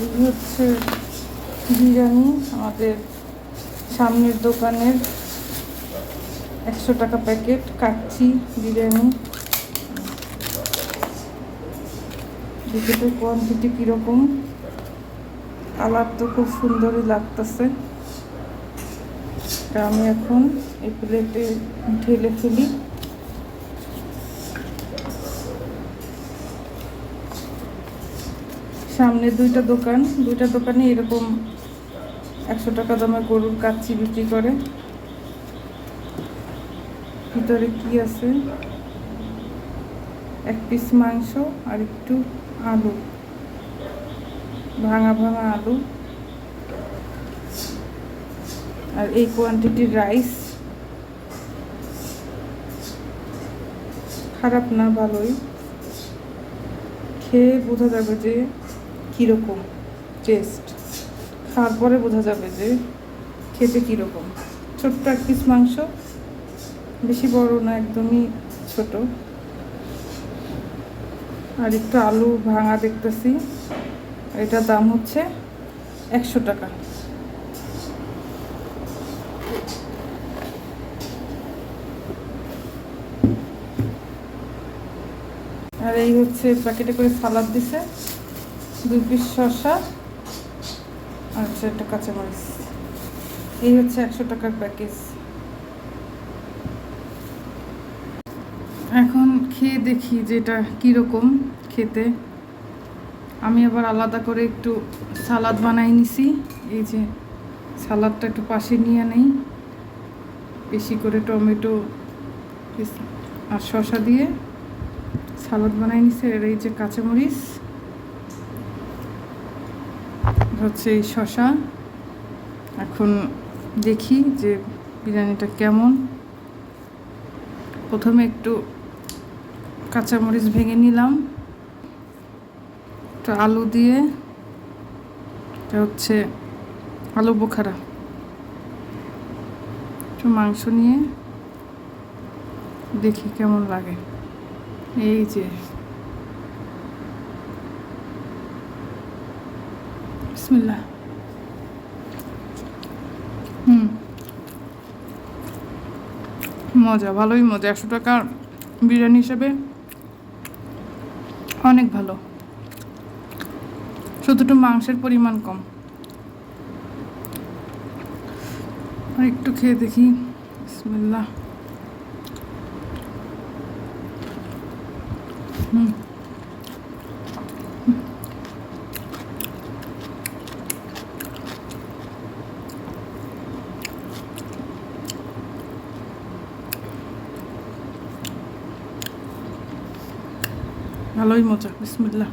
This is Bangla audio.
হচ্ছে বিরিয়ানি, আমাদের সামনের দোকানের একশো টাকা প্যাকেট কাচ্চি বিরিয়ানি। বিকেটের কোয়ান্টিটি কীরকম? কালার তো খুব সুন্দরই লাগতেছে। আমি এখন এই প্লেটে ঢেলে ফেলি। সামনে দুইটা দোকান। দুইটা দোকানে এরকম একশো টাকা দামে গরুর কাচ্চি বিক্রি করে। ভিতরে কি আছে? এক পিস মাংস আর একটু আলু। ভাঙা ভাঙা আলু। আর এই কোয়ান্টিটির রাইস খারাপ না, ভালোই। খেয়ে বোঝা যাবে যে কীরকম? টেস্ট খাওয়ার পরে বোঝা যাবে যে খেতে কীরকম। ছোট্ট এক পিস মাংস, বেশি বড় না, একদমই ছোট। আর একটু আলু ভাঙা দেখতেছি এটার দাম হচ্ছে একশো টাকা। আর এই হচ্ছে প্যাকেটে করে সালাদ দিছে। দুই পিস শসা আর হচ্ছে একটা কাঁচামরিচ এই হচ্ছে একশো টাকার প্যাকেজ এখন খেয়ে দেখি যে এটা কীরকম খেতে। আমি আবার আলাদা করে একটু সালাদ বানাই নিছি। এই যে সালাদটা একটু পাশে নিয়ে নেই। বেশি করে টমেটো আর শসা দিয়ে সালাদ বানাই নিছে। আর এই যে কাঁচামরিচ হচ্ছে এই শশা। এখন দেখি যে বিরিয়ানিটা কেমন। প্রথমে একটু কাঁচামরিচ ভেঙে নিলাম। একটু আলু দিয়ে। এটা হচ্ছে আলু বোখারা। একটু মাংস নিয়ে দেখি কেমন লাগে। এই যে হুম। মজা, ভালোই মজা। একশো টাকার বিরিয়ানি হিসেবে অনেক ভালো। শুধু মাংসের পরিমাণ কম। আর একটু খেয়ে দেখি। বিসমিল্লাহ হুম। ভালোই মজা বিসমিল্লাহ।